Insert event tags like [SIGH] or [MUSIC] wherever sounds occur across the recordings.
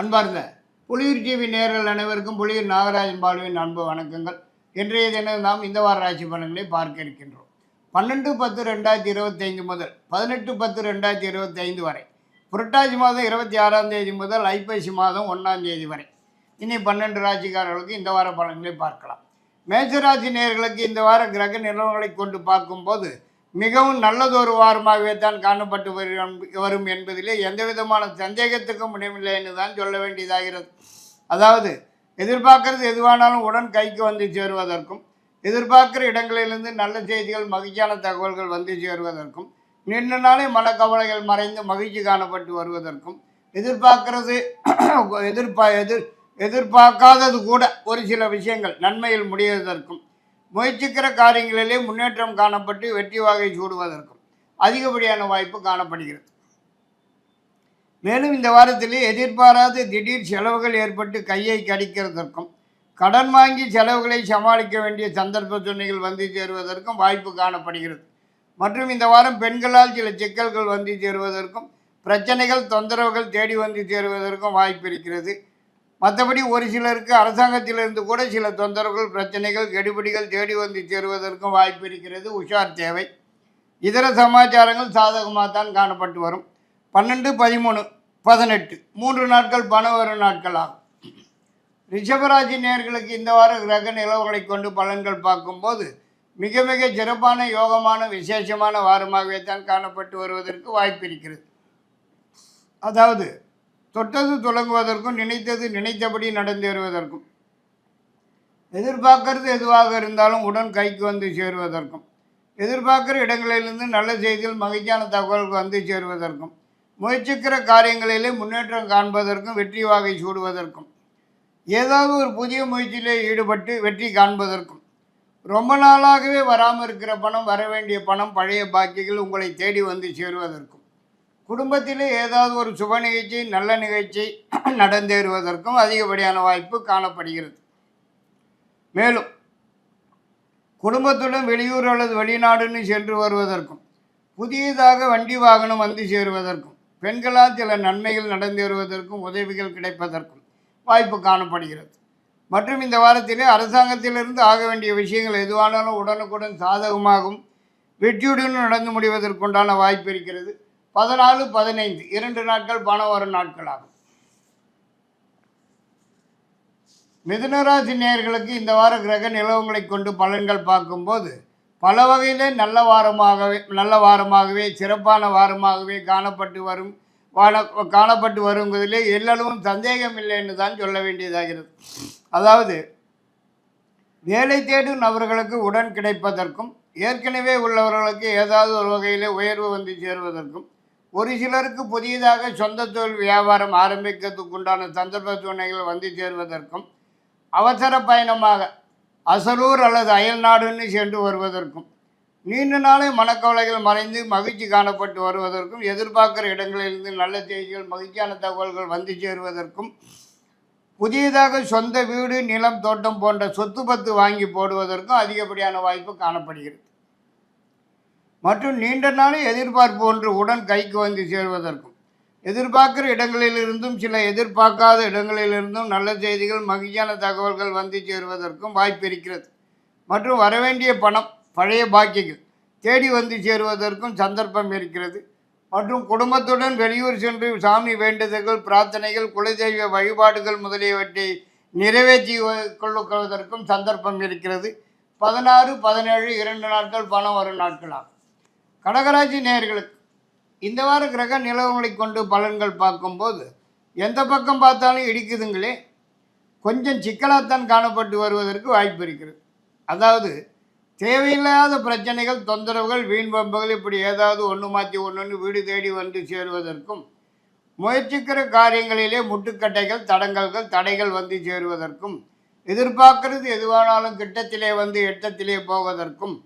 அன்பார்ந்த புலியூர் டிவி நேர்கள் அனைவருக்கும் புலியூர் நாகராஜன் பாலுவின் அன்பு வணக்கங்கள். இன்றைய தினம் நாம் இந்த வார ராசி பலன்களை பார்க்க இருக்கின்றோம். பன்னெண்டு பத்து ரெண்டாயிரத்தி இருபத்தைந்து முதல் பதினெட்டு பத்து ரெண்டாயிரத்தி இருபத்தைந்து வரை. புரட்டாசி மாதம் இருபத்தி ஆறாம் தேதி முதல் ஐப்பசி மாதம் ஒன்றாம் தேதி வரை. இனி பன்னெண்டு ராசிக்காரர்களுக்கு இந்த வார பலன்களை பார்க்கலாம். மேசராசி நேயர்களுக்கு இந்த வார கிரக நிலவரங்களை கொண்டு பார்க்கும்போது மிகவும் நல்லதொரு வாரமாகவே தான் காணப்பட்டு வரும் வரும் என்பதிலே எந்த விதமான சந்தேகத்துக்கும் இடமில்லை என்று தான் சொல்ல வேண்டியதாகிறது. அதாவது எதிர்பார்க்கறது எதுவானாலும் உடன் கைக்கு வந்து சேருவதற்கும் எதிர்பார்க்குற இடங்களிலிருந்து நல்ல செய்திகள் மகிழ்ச்சியான தகவல்கள் வந்து சேருவதற்கும் நீண்ட நாளே மனக்கவலைகள் மறைந்து மகிழ்ச்சி காணப்பட்டு வருவதற்கும் எதிர்பார்க்கறது எதிர்பா எதிர் எதிர்பார்க்காதது கூட ஒரு சில விஷயங்கள் நன்மையில் முடிவதற்கும் முயற்சிக்கிற காரியங்களிலே முன்னேற்றம் காணப்பட்டு வெற்றி வாகை சூடுவதற்கும் அதிகப்படியான வாய்ப்பு காணப்படுகிறது. மேலும் இந்த வாரத்திலே எதிர்பாராத திடீர் செலவுகள் ஏற்பட்டு கையை கடிக்கிறதற்கும் கடன் வாங்கி செலவுகளை சமாளிக்க வேண்டிய சந்தர்ப்ப சூழ்நிலைகள் வந்து சேருவதற்கும் வாய்ப்பு காணப்படுகிறது. மற்றும் இந்த வாரம் பெண்களால் சில சிக்கல்கள் வந்து சேருவதற்கும் பிரச்சனைகள் தொந்தரவுகள் தேடி வந்து சேருவதற்கும் வாய்ப்பு இருக்கிறது. மற்றபடி ஒரு சிலருக்கு அரசாங்கத்திலிருந்து கூட சில தொந்தரவுகள் பிரச்சனைகள் கெடுபிடிகள் தேடி வந்து சேருவதற்கும் வாய்ப்பு இருக்கிறது. உஷார் தேவை. இதர சமாச்சாரங்கள் சாதகமாக தான் காணப்பட்டு வரும். பன்னெண்டு பதிமூணு பதினெட்டு. மூன்று நாட்கள் பணம் வரும் நாட்கள் ஆகும். ரிஷபராசி நேர்களுக்கு இந்த வார கிரக நிலவுகளை கொண்டு பலன்கள் பார்க்கும்போது மிக மிக சிறப்பான யோகமான விசேஷமான வாரமாகவே தான் காணப்பட்டு வருவதற்கு வாய்ப்பு இருக்கிறது. அதாவது தொட்டது தொடங்குவதற்கும் நினைத்தது நினைத்தபடி நடந்தேறுவதற்கும் எதிர்பார்க்கறது எதுவாக இருந்தாலும் உடன் கைக்கு வந்து சேருவதற்கும். எதிர்பார்க்குற இடங்களிலிருந்து நல்ல செய்திகள் மகிழ்ச்சியான தகவல்கள் வந்து சேருவதற்கும். முயற்சிக்கிற காரியங்களிலே முன்னேற்றம் காண்பதற்கும் வெற்றி வாகை சூடுவதற்கும். ஏதாவது ஒரு புதிய முயற்சியிலே ஈடுபட்டு வெற்றி காண்பதற்கும். ரொம்ப நாளாகவே வராமல் இருக்கிற பணம் வர வேண்டிய பணம் பழைய பாக்கிகள் உங்களை தேடி வந்து சேருவதற்கும். குடும்பத்திலே ஏதாவது ஒரு சுப நிகழ்ச்சி நல்ல நிகழ்ச்சி [CLEARS THROAT] நடந்தேறுவதற்கும் அதிகப்படியான வாய்ப்பு காணப்படுகிறது. மேலும் குடும்பத்துடன் வெளியூர் அல்லது வெளிநாடுன்னு சென்று வருவதற்கும் புதியதாக வண்டி வாகனம் வந்து சேருவதற்கும் பெண்களால் சில நன்மைகள் நடந்தேறுவதற்கும் உதவிகள் கிடைப்பதற்கும் வாய்ப்பு காணப்படுகிறது. மற்றும் இந்த வாரத்திலே அரசாங்கத்திலிருந்து ஆக வேண்டிய விஷயங்கள் எதுவானாலும் உடனுக்குடன் சாதகமாகும் வெற்றியுடன் நடந்து முடிவதற்குண்டான வாய்ப்பு இருக்கிறது. பதினாலு பதினைந்து. இரண்டு நாட்கள் பணம் வரும் நாட்களாகும். மிதுனராசி நேர்களுக்கு இந்த வார கிரக நிலவங்களை கொண்டு பலன்கள் பார்க்கும்போது பல வகையிலே நல்ல வாரமாகவே நல்ல வாரமாகவே சிறப்பான வாரமாகவே காணப்பட்டு வரும் வாழ காணப்பட்டு வருங்கிறதுலே எல்லளவும் சந்தேகம் இல்லைன்னு தான் சொல்ல வேண்டியதாகிறது. அதாவது வேலை தேடும் நபர்களுக்கு உடன் கிடைப்பதற்கும் ஏற்கனவே உள்ளவர்களுக்கு ஏதாவது ஒரு வகையிலே உயர்வு வந்து சேருவதற்கும் ஒரு சிலருக்கு புதியதாக சொந்த தொழில் வியாபாரம் ஆரம்பிக்கிறதுக்கு உண்டான சந்தர்ப்ப சூழ்நிலைகள் வந்து சேருவதற்கும் அவசர பயணமாக அசலூர் அல்லது அயல்நாடுன்னு சென்று வருவதற்கும் நீண்ட நாளே மனக்கவலைகள் மறைந்து மகிழ்ச்சி காணப்பட்டு வருவதற்கும் எதிர்பார்க்கிற இடங்களிலிருந்து நல்ல செய்திகள் மகிழ்ச்சியான தகவல்கள் வந்து சேருவதற்கும் புதியதாக சொந்த வீடு நிலம் தோட்டம் போன்ற சொத்து பத்து வாங்கி போடுவதற்கும் அதிகப்படியான வாய்ப்பு காணப்படுகிறது. மற்றும் நீண்ட நாளே எதிர்பார்ப்பு ஒன்று உடன் கைக்கு வந்து சேருவதற்கும். எதிர்பார்க்கிற இடங்களிலிருந்தும் சில எதிர்பார்க்காத இடங்களிலிருந்தும் நல்ல செய்திகள் மகிழ்ச்சியான தகவல்கள் வந்து சேருவதற்கும் வாய்ப்பு இருக்கிறது. மற்றும் வரவேண்டிய பணம் பழைய பாக்கிகள் தேடி வந்து சேருவதற்கும் சந்தர்ப்பம் இருக்கிறது. மற்றும் குடும்பத்துடன் வெளியூர் சென்று சாமி வேண்டுதல்கள் பிரார்த்தனைகள் குலதெய்வ வழிபாடுகள் முதலியவற்றை நிறைவேற்றி கொள்வதற்கும் சந்தர்ப்பம் இருக்கிறது. பதினாறு பதினேழு இரண்டு நாட்கள் பணம் வரும் நாட்களாகும். கடகராசி நேயர்களுக்கு இந்த வார கிரக நிலவங்களை கொண்டு பலன்கள் பார்க்கும்போது எந்த பக்கம் பார்த்தாலும் இடிக்குதுங்களே கொஞ்சம் சிக்கலாகத்தான் காணப்பட்டு வருவதற்கு வாய்ப்பு இருக்கிறது. அதாவது தேவையில்லாத பிரச்சனைகள் தொந்தரவுகள் வீண் பம்புகள் இப்படி ஏதாவது ஒன்று மாற்றி ஒன்று வீடு தேடி வந்து சேருவதற்கும் முயற்சிக்கிற காரியங்களிலே முட்டுக்கட்டைகள் தடங்கல்கள் தடைகள் வந்து சேருவதற்கும் எதிர்பார்க்கிறது எதுவானாலும் கிட்டத்திலே வந்து எட்டத்திலே போவதற்கும்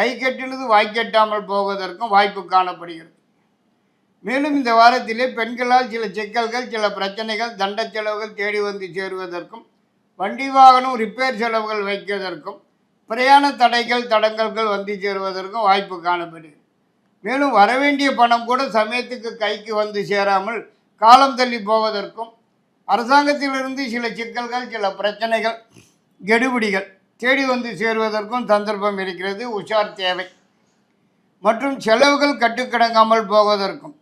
கை கட்டினது வாய்க்கட்டாமல் போவதற்கும் வாய்ப்பு காணப்படுகிறது. மேலும் இந்த வாரத்திலே பெண்களால் சில சிக்கல்கள் சில பிரச்சனைகள் தண்ட செலவுகள் தேடி வந்து சேருவதற்கும் வண்டி வாகனம் ரிப்பேர் செலவுகள் வைப்பதற்கும் பிரயாண தடைகள் தடங்கல்கள் வந்து சேருவதற்கும் வாய்ப்பு காணப்படுகிறது. மேலும் வரவேண்டிய பணம் கூட சமயத்துக்கு கைக்கு வந்து சேராமல் காலம் தள்ளி போவதற்கும் அரசாங்கத்திலிருந்து சில சிக்கல்கள் சில பிரச்சனைகள் கெடுபிடிகள் தேடி வந்து சேருவதற்கும் சந்தர்ப்பம் இருக்கிறது. உஷார் தேவை. மற்றும் செலவுகள் கட்டுக்கடங்காமல் போவதற்கும்.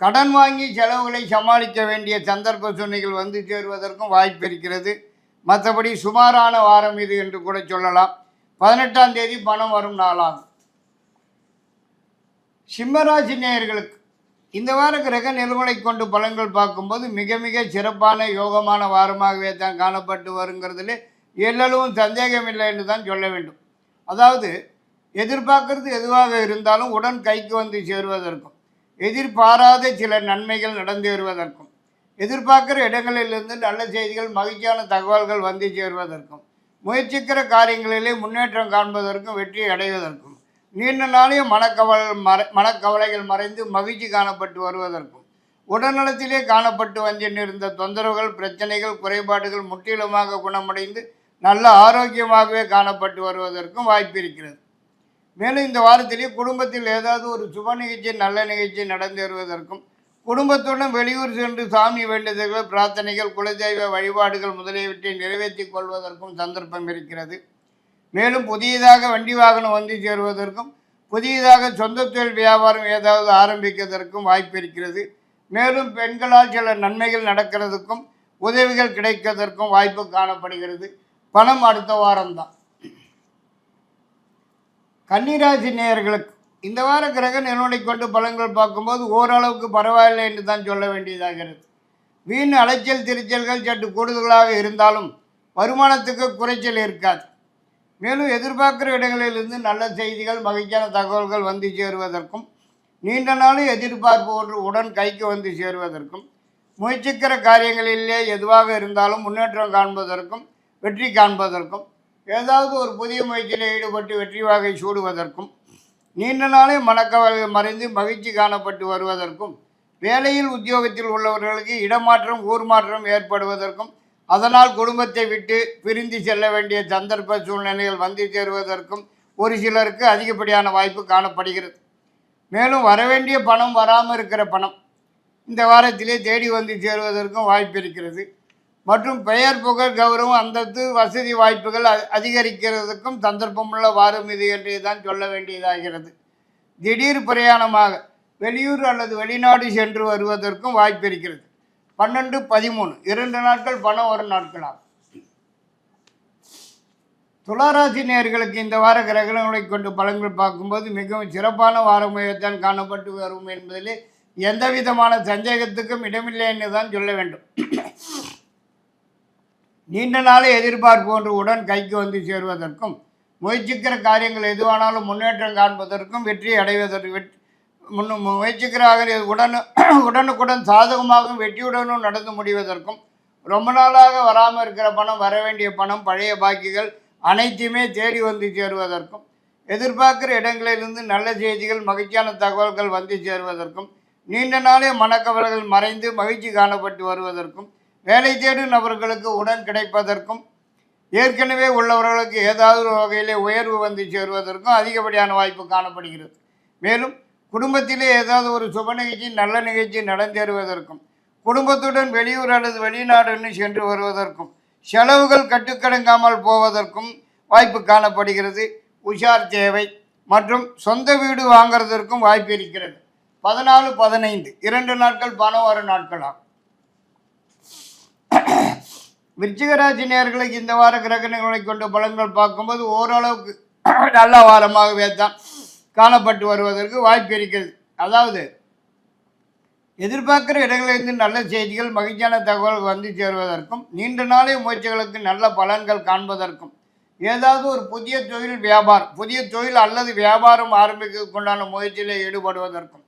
கடன் வாங்கி செலவுகளை சமாளிக்க வேண்டிய சந்தர்ப்ப சூழ்நிலைகள் வந்து சேருவதற்கும் வாய்ப்பு இருக்கிறது. மற்றபடி சுமாரான வாரம் இது என்று கூட சொல்லலாம். பதினெட்டாம் தேதி பணம் வரும் நாளாகும். சிம்மராசி நேயர்களுக்கு இந்த வார கிரக நிலவுகளை கொண்டு பலன்கள் பார்க்கும்போது மிக மிக சிறப்பான யோகமான வாரமாகவே தான் காணப்பட்டு வருங்கிறதுலே எல்லளவும் சந்தேகம் இல்லை என்று தான் சொல்ல வேண்டும். அதாவது எதிர்பார்க்கறது எதுவாக இருந்தாலும் உடன் கைக்கு வந்து சேருவதற்கும் எதிர்பாராத சில நன்மைகள் நடந்தேறுவதற்கும் எதிர்பார்க்குற இடங்களிலிருந்து நல்ல செய்திகள் மகிழ்ச்சியான தகவல்கள் வந்து சேருவதற்கும் முயற்சிக்கிற காரியங்களிலே முன்னேற்றம் காண்பதற்கும் வெற்றி அடைவதற்கும் நீண்ட நாளைய மனக்கவல் மறை மனக்கவலைகள் மறைந்து மகிழ்ச்சி காணப்பட்டு வருவதற்கும் உடல்நலத்திலே காணப்பட்டு வந்து வந்திருந்த தொந்தரவுகள் பிரச்சனைகள் குறைபாடுகள் முற்றிலுமாக குணமடைந்து நல்ல ஆரோக்கியமாகவே காணப்பட்டு வருவதற்கும் வாய்ப்பு இருக்கிறது. மேலும் இந்த வாரத்திலே குடும்பத்தில் ஏதாவது ஒரு சுப நிகழ்ச்சி நல்ல நிகழ்ச்சி நடந்தேறுவதற்கும் குடும்பத்துடன் வெளியூர் சென்று சாமி வேண்டுதல்கள் பிரார்த்தனைகள் குலதெய்வ வழிபாடுகள் முதலியவற்றை நிறைவேற்றிக் கொள்வதற்கும் சந்தர்ப்பம் இருக்கிறது. மேலும் புதியதாக வண்டி வாகனம் வந்து சேருவதற்கும் புதியதாக சொந்த தொழில் வியாபாரம் ஏதாவது ஆரம்பிக்கிறதற்கும் வாய்ப்பு இருக்கிறது. மேலும் பெண்களால் சில நன்மைகள் நடக்கிறதுக்கும் உதவிகள் கிடைக்கிறதற்கும் வாய்ப்பு காணப்படுகிறது. பணம் அடுத்த வாரம்தான். கன்னிராசி நேயர்களுக்கு இந்த வார கிரக நிலவனை கொண்டு பலன்கள் பார்க்கும்போது ஓரளவுக்கு பரவாயில்லை என்று தான் சொல்ல வேண்டியதாகிறது வீண் அலைச்சல் திருச்சல்கள் சற்று கூடுதலாக இருந்தாலும் வருமானத்துக்கு குறைச்சல் இருக்காது. மேலும் எதிர்பார்க்கிற இடங்களிலிருந்து நல்ல செய்திகள் மகிழ்ச்சியான தகவல்கள் வந்து சேருவதற்கும் நீண்ட நாளும் எதிர்பார்ப்பு ஒன்று உடன் கைக்கு வந்து சேருவதற்கும் முயற்சிக்கிற காரியங்களிலே எதுவாக இருந்தாலும் முன்னேற்றம் காண்பதற்கும் வெற்றி காண்பதற்கும் ஏதாவது ஒரு புதிய முயற்சியில் ஈடுபட்டு வெற்றி வாகை சூடுவதற்கும் நீண்ட நாளே மனக்கவலை மறைந்து மகிழ்ச்சி காணப்பட்டு வருவதற்கும் வேலையில் உத்தியோகத்தில் உள்ளவர்களுக்கு இடமாற்றம் ஊர் மாற்றம் ஏற்படுவதற்கும் அதனால் குடும்பத்தை விட்டு பிரிந்து செல்ல வேண்டிய சந்தர்ப்ப சூழ்நிலைகள் வந்து சேருவதற்கும் ஒரு சிலருக்கு அதிகப்படியான வாய்ப்பு காணப்படுகிறது. மேலும் வரவேண்டிய பணம் வராமல் இருக்கிற பணம் இந்த வாரத்திலே தேடி வந்து சேருவதற்கும் வாய்ப்பு இருக்கிறது. மற்றும் பெயர் புகழ் கௌரவம் அந்தஸ்து வசதி வாய்ப்புகள் அ- அதிகரிக்கிறதுக்கும் சந்தர்ப்பமுள்ள வாரம் இது என்று தான் சொல்ல வேண்டியதாகிறது. திடீர் பிரயாணமாக வெளியூர் அல்லது வெளிநாடு சென்று வருவதற்கும் வாய்ப்பு இருக்கிறது. பன்னெண்டு பதிமூணு. இரண்டு நாட்கள் பணம் ஒரு நாட்களாகும் துளாராசி நேர்களுக்கு இந்த வார கிரகணங்களை கொண்டு பலன்கள் பார்க்கும்போது மிகவும் சிறப்பான வாரமையத்தான் காணப்பட்டு வரும் என்பதிலே எந்த விதமான சந்தேகத்துக்கும் இடமில்லை என்று தான் சொல்ல வேண்டும். நீண்ட நாளை எதிர்பார்ப்பு ஒன்று உடன் கைக்கு வந்து சேருவதற்கும் முயற்சிக்கிற காரியங்கள் எதுவானாலும் முன்னேற்றம் காண்பதற்கும் வெற்றி அடைவதற்கு வெற்றி முன்னு முயற்சிக்கிறாக உடனு [CLEARS THROAT] உடனுக்குடன் சாதகமாகவும் வெற்றியுடனும் நடந்து முடிவதற்கும் ரொம்ப நாளாக வராமல் இருக்கிற பணம் வர வேண்டிய பணம் பழைய பாக்கிகள் அனைத்தையுமே தேடி வந்து சேருவதற்கும் எதிர்பார்க்கிற இடங்களிலிருந்து நல்ல செய்திகள் மகிழ்ச்சியான தகவல்கள் வந்து சேருவதற்கும் நீண்ட நாளே மனக்கவலைகள் மறைந்து மகிழ்ச்சி காணப்பட்டு வருவதற்கும் வேலை தேடும் நபர்களுக்கு உடன் கிடைப்பதற்கும் ஏற்கனவே உள்ளவர்களுக்கு ஏதாவது ஒரு வகையிலே உயர்வு வந்து சேருவதற்கும் அதிகப்படியான வாய்ப்பு காணப்படுகிறது. மேலும் குடும்பத்திலே ஏதாவது ஒரு சுப நிகழ்ச்சி நல்ல நிகழ்ச்சி நடந்தேறுவதற்கும் குடும்பத்துடன் வெளியூர் அல்லது வெளிநாடுன்னு சென்று வருவதற்கும் செலவுகள் கட்டுக்கடங்காமல் போவதற்கும் வாய்ப்பு காணப்படுகிறது. உஷார் தேவை மற்றும் சொந்த வீடு வாங்குறதற்கும் வாய்ப்பு இருக்கிறது. பதினாலு பதினைந்து இரண்டு நாட்கள் பணம் வரும் நாட்களாகும். [COUGHS] நேயர்களுக்கு இந்த வார கிரகணங்களை கொண்டு பலன்கள் பார்க்கும்போது ஓரளவுக்கு [COUGHS] நல்ல வாரமாகவே தான் காணப்பட்டு வருவதற்கு வாய்ப்பு இருக்கிறது. அதாவது எதிர்பார்க்குற இடங்களிலிருந்து நல்ல செய்திகள் மகிழ்ச்சியான தகவல்கள் வந்து சேருவதற்கும் நீண்ட நாளைய முயற்சிகளுக்கு நல்ல பலன்கள் காண்பதற்கும் ஏதாவது ஒரு புதிய தொழில் வியாபாரம் புதிய தொழில் அல்லது வியாபாரம் ஆரம்பிக்கக்குண்டான முயற்சியில் ஈடுபடுவதற்கும்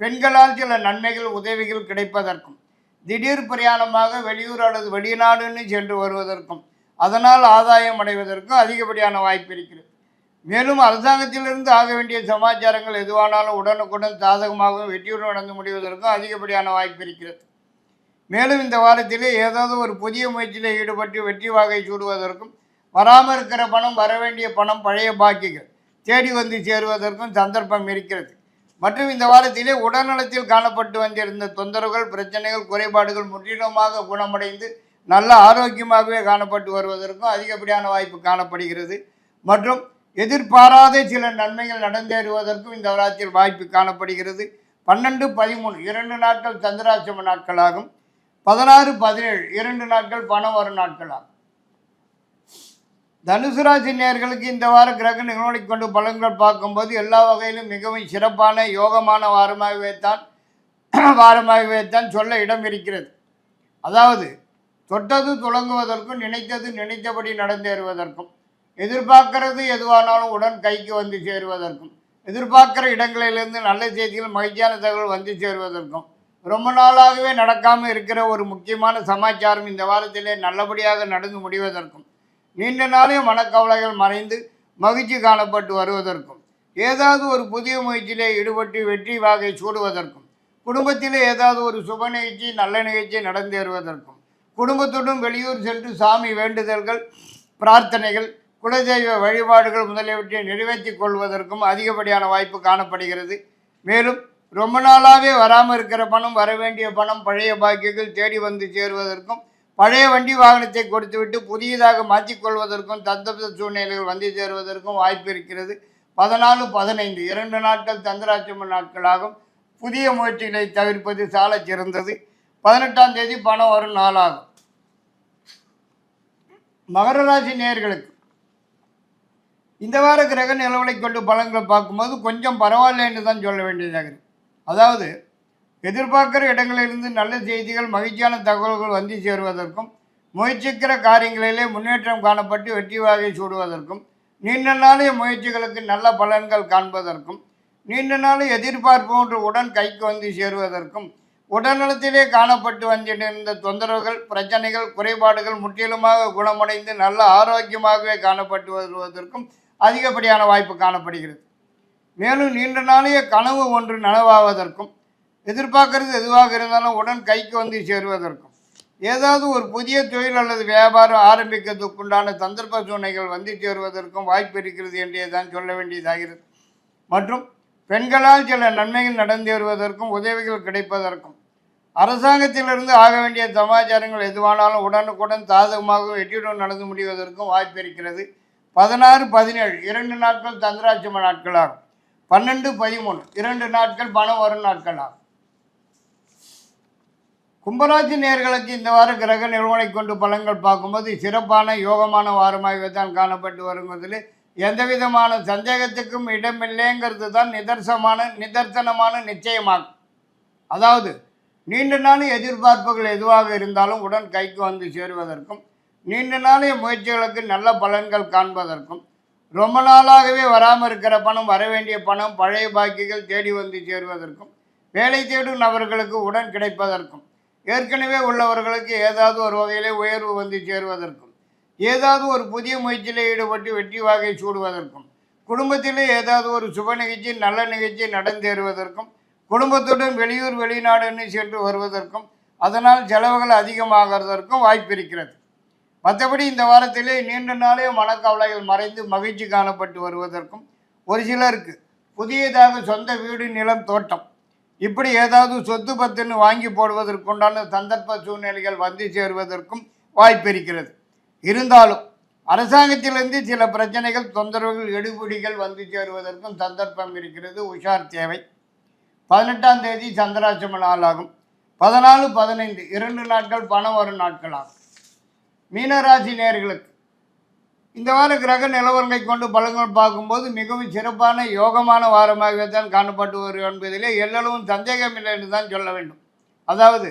பெண்களால் சில நன்மைகள் உதவிகள் கிடைப்பதற்கும் திடீர் பிரயாணமாக வெளியூர் அல்லது வெளிநாடுன்னு சென்று வருவதற்கும் அதனால் ஆதாயம் அடைவதற்கும் அதிகப்படியான வாய்ப்பு இருக்கிறது. மேலும் அரசாங்கத்திலிருந்து ஆக வேண்டிய சமாச்சாரங்கள் எதுவானாலும் உடனுக்குடன் சாதகமாகவும் வெற்றியுடன் நடந்து முடிவதற்கும் அதிகப்படியான வாய்ப்பு இருக்கிறது. மேலும் இந்த வாரத்திலே ஏதாவது ஒரு புதிய முயற்சியில் ஈடுபட்டு வெற்றி வாகை சூடுவதற்கும் வராமல் இருக்கிற பணம் வர வேண்டிய பணம் பழைய பாக்கிகள் தேடி வந்து சேருவதற்கும் சந்தர்ப்பம் இருக்கிறது. மற்றும் இந்த வாரத்திலே உடல்நலத்தில் காணப்பட்டு வந்திருந்த தொந்தரவுகள் பிரச்சனைகள் குறைபாடுகள் முற்றிலுமாக குணமடைந்து நல்ல ஆரோக்கியமாகவே காணப்பட்டு வருவதற்கும் அதிகப்படியான வாய்ப்பு காணப்படுகிறது. மற்றும் எதிர்பாராத சில நன்மைகள் நடந்தேறுவதற்கும் இந்த வாரத்தில் வாய்ப்பு காணப்படுகிறது. பன்னெண்டு பதிமூணு இரண்டு நாட்கள் சந்திராசிரம நாட்களாகும். பதினாறு பதினேழு இரண்டு நாட்கள் பணம் வரும் நாட்களாகும். தனுசு ராசி நேர்களுக்கு இந்த வார கிரக நிகழ்வுகளை கொண்டு பலன்கள் பார்க்கும்போது எல்லா வகையிலும் மிகவும் சிறப்பான யோகமான வாரமாகவே தான் [CLEARS THROAT] வாரமாகவே தான் சொல்ல இடம் இருக்கிறது. அதாவது தொட்டது துளங்குவதற்கும் நினைத்தது நினைத்தபடி நடந்தேறுவதற்கும் எதிர்பார்க்கறது எதுவானாலும் உடன் கைக்கு வந்து சேருவதற்கும் எதிர்பார்க்குற இடங்களிலிருந்து நல்ல செய்திகள் மகிழ்ச்சியான தகவல் வந்து சேருவதற்கும் ரொம்ப நாளாகவே நடக்காமல் இருக்கிற ஒரு முக்கியமான சமாச்சாரம் இந்த வாரத்திலே நல்லபடியாக நடந்து முடிவதற்கும் நீண்ட நாளே மனக்கவலைகள் மறைந்து மகிழ்ச்சி காணப்பட்டு வருவதற்கும் ஏதாவது ஒரு புதிய முயற்சியிலே ஈடுபட்டு வெற்றி வாகை சூடுவதற்கும் குடும்பத்திலே ஏதாவது ஒரு சுப நிகழ்ச்சி நல்ல நிகழ்ச்சி நடந்தேறுவதற்கும் குடும்பத்துடன் வெளியூர் சென்று சாமி வேண்டுதல்கள் பிரார்த்தனைகள் குலதெய்வ வழிபாடுகள் முதலியவற்றை நிறைவேற்றிக் கொள்வதற்கும் அதிகப்படியான வாய்ப்பு காணப்படுகிறது. மேலும் ரொம்ப நாளாகவே வராமல் இருக்கிற பணம் வர வேண்டிய பணம் பழைய பாக்கியங்கள் தேடி வந்து சேருவதற்கும் பழைய வண்டி வாகனத்தை கொடுத்துவிட்டு புதியதாக மாற்றிக்கொள்வதற்கும் தத்தப்த சூழ்நிலைகள் வந்து சேருவதற்கும் வாய்ப்பு இருக்கிறது. பதினாலு பதினைந்து இரண்டு நாட்கள் தந்திராட்சம நாட்களாகும். புதிய முயற்சிகளை தவிர்ப்பது சாலை சிறந்தது. பதினெட்டாம் தேதி பணம் வரும் நாளாகும். மகர ராசி இந்த வார கிரக நிலவலை கொண்டு பலன்களை பார்க்கும்போது கொஞ்சம் பரவாயில்லைன்னு தான் சொல்ல வேண்டியதாக இருக்கு. அதாவது எதிர்பார்க்கிற இடங்களிலிருந்து நல்ல செய்திகள் மகிழ்ச்சியான தகவல்கள் வந்து சேருவதற்கும் முயற்சிக்கிற காரியங்களிலே முன்னேற்றம் காணப்பட்டு வெற்றி வாகை சூடுவதற்கும் நீண்ட நாளைய முயற்சிகளுக்கு நல்ல பலன்கள் காண்பதற்கும் நீண்ட நாளை எதிர்பார்ப்பு ஒன்று உடன் கைக்கு வந்து சேருவதற்கும் உடல்நலத்திலே காணப்பட்டு வந்திருந்த தொந்தரவுகள் பிரச்சனைகள் குறைபாடுகள் முற்றிலுமாக குணமடைந்து நல்ல ஆரோக்கியமாகவே காணப்பட்டு வருவதற்கும் அதிகப்படியான வாய்ப்பு காணப்படுகிறது. மேலும் நீண்ட நாளைய கனவு ஒன்று நனவாவதற்கும் எதிர்பார்க்கறது எதுவாக இருந்தாலும் உடன் கைக்கு வந்து சேருவதற்கும். ஏதாவது ஒரு புதிய தொழில் அல்லது வியாபாரம் ஆரம்பிக்கிறதுக்குண்டான சந்தர்ப்ப சூழ்நிலைகள் வந்து சேருவதற்கும் வாய்ப்பு இருக்கிறது என்றே தான் சொல்ல வேண்டியதாகிறது. மற்றும் பெண்களால் சில நன்மைகள் நடந்து வருவதற்கும் உதவிகள் கிடைப்பதற்கும். அரசாங்கத்திலிருந்து ஆக வேண்டிய சமாச்சாரங்கள் எதுவானாலும் உடனுக்குடன் சாதகமாக வெற்றியுடன் நடந்து முடிவதற்கும் வாய்ப்பு இருக்கிறது. பதினாறு பதினேழு இரண்டு நாட்கள் சந்திராட்சம நாட்களாகும். பன்னெண்டு பதிமூணு இரண்டு நாட்கள் பணம் வரும் நாட்களாகும். கும்பராசி நேர்களுக்கு இந்த வார கிரக நிறுவனை கொண்டு பலன்கள் பார்க்கும்போது சிறப்பான யோகமான வாரமாகவே தான் காணப்பட்டு வருங்கிறதுல எந்த விதமான சந்தேகத்துக்கும் இடமில்லைங்கிறது தான் நிதர்சனமான நிதர்சனமான நிச்சயமாகும். அதாவது நீண்ட நாள் எதிர்பார்ப்புகள் எதுவாக இருந்தாலும் உடன் கைக்கு வந்து சேருவதற்கும் நீண்ட நாளைய முயற்சிகளுக்கு நல்ல பலன்கள் காண்பதற்கும் ரொம்ப நாளாகவே வராமல் இருக்கிற பணம் வர வேண்டிய பணம் பழைய பாக்கிகள் தேடி வந்து சேருவதற்கும் வேலை தேடும் நபர்களுக்கு உடன் கிடைப்பதற்கும் ஏற்கனவே உள்ளவர்களுக்கு ஏதாவது ஒரு வகையிலே உயர்வு வந்து சேருவதற்கும் ஏதாவது ஒரு புதிய முயற்சியில் ஈடுபட்டு வெற்றி வாகை சூடுவதற்கும் குடும்பத்திலே ஏதாவது ஒரு சுப நிகழ்ச்சி நல்ல நிகழ்ச்சி நடந்தேறுவதற்கும் குடும்பத்துடன் வெளியூர் வெளிநாடுன்னு சென்று வருவதற்கும் அதனால் செலவுகள் அதிகமாகிறதற்கும் வாய்ப்பு இருக்கிறது. மற்றபடி இந்த வாரத்திலே நீண்ட நாளே மனக்கவலைகள் மறைந்து மகிழ்ச்சி காணப்பட்டு வருவதற்கும் ஒரு சிலருக்கு புதியதாக சொந்த வீடு நிலம் தோட்டம் இப்படி ஏதாவது சொத்து பத்துன்னு வாங்கி போடுவதற்குண்டான சந்தர்ப்ப சூழ்நிலைகள் வந்து சேருவதற்கும் வாய்ப்பிருக்கிறது. இருந்தாலும் அரசாங்கத்திலிருந்து சில பிரச்சனைகள் தொந்தரவுகள் எடுபிடிகள் வந்து சேருவதற்கும் சந்தர்ப்பம் இருக்கிறது. உஷார் தேவை. பதினெட்டாம் தேதி சந்திராட்சம ஆகும் பதினாலு பதினைந்து இரண்டு நாட்கள் பணம் வரும் நாட்களாகும். மீனராசி நேர்களுக்கு இந்த வார கிரக நிலவரங்களை கொண்டு பலன்கள் பார்க்கும்போது மிகவும் சிறப்பான யோகமான வாரமாகவே தான் காணப்பட்டு வரும் என்பதிலே எல்லளவும் சந்தேகமில்லை என்று தான் சொல்ல வேண்டும். அதாவது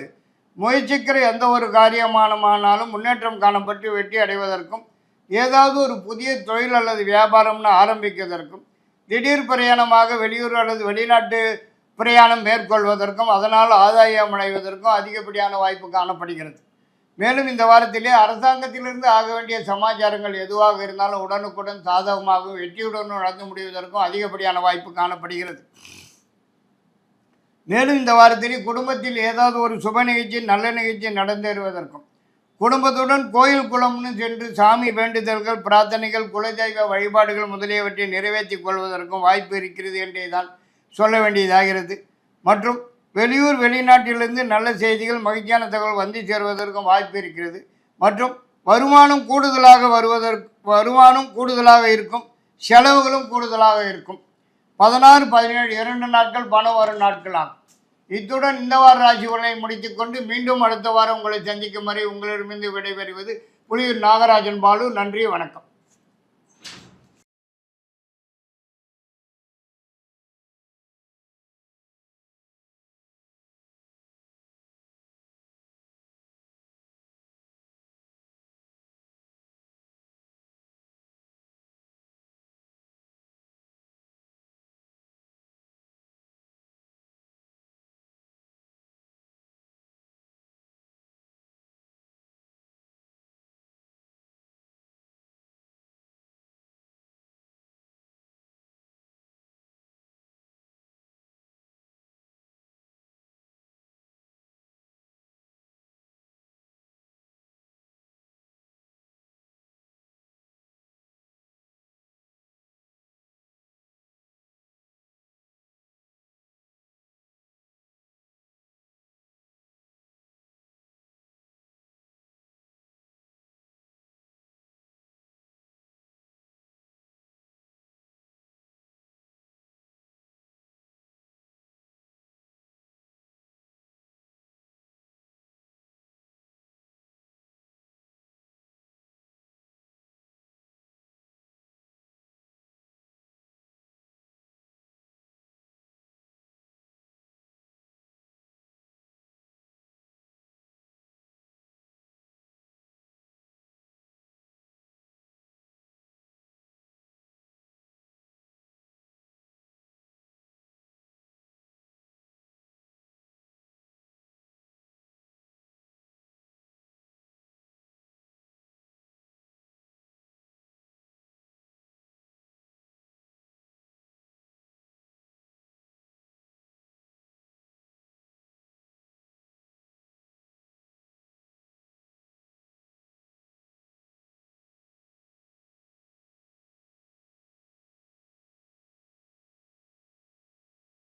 முயற்சிக்கிற எந்த ஒரு காரியமானமானாலும் முன்னேற்றம் காணப்பட்டு வெற்றி அடைவதற்கும் ஏதாவது ஒரு புதிய தொழில் அல்லது வியாபாரம்னு ஆரம்பிக்கிறதற்கும் திடீர் பிரயாணமாக வெளியூர் அல்லது வெளிநாட்டு பிரயாணம் மேற்கொள்வதற்கும் அதனால் ஆதாயம் அடைவதற்கும் அதிகப்படியான வாய்ப்பு காணப்படுகிறது. மேலும் இந்த வாரத்திலே அரசாங்கத்திலிருந்து ஆக வேண்டிய சமாச்சாரங்கள் எதுவாக இருந்தாலும் உடனுக்குடன் சாதகமாகவும் வெற்றியுடனும் நடந்து முடிவதற்கும் அதிகப்படியான வாய்ப்பு காணப்படுகிறது. மேலும் இந்த வாரத்திலே குடும்பத்தில் ஏதாவது ஒரு சுப நிகழ்ச்சி நல்ல நிகழ்ச்சி நடந்தேறுவதற்கும் குடும்பத்துடன் கோயில் குளம்னு சென்று சாமி வேண்டுதல்கள் பிரார்த்தனைகள் குலதெய்வ வழிபாடுகள் முதலியவற்றை நிறைவேற்றிக் கொள்வதற்கும் வாய்ப்பு இருக்கிறது என்றே தான் சொல்ல வேண்டியதாகிறது. மற்றும் வெளியூர் வெளிநாட்டிலிருந்து நல்ல செய்திகள் மகிழ்ச்சியான தகவல் வந்து சேருவதற்கும் வாய்ப்பு இருக்கிறது. மற்றும் வருமானம் கூடுதலாக வருவதற்கு வருமானம் கூடுதலாக இருக்கும் செலவுகளும் கூடுதலாக இருக்கும். பதினாறு பதினேழு இரண்டு நாட்கள் பணம் வரும் நாட்கள் ஆகும் இத்துடன் இந்த வார ராசி பலனை முடித்துக்கொண்டு மீண்டும் அடுத்த வாரம் உங்களை சந்திக்கும் வரை உங்களிடமிருந்து விடைபெறுவது புலியூர் நாகராஜன் பாலு. நன்றி வணக்கம்.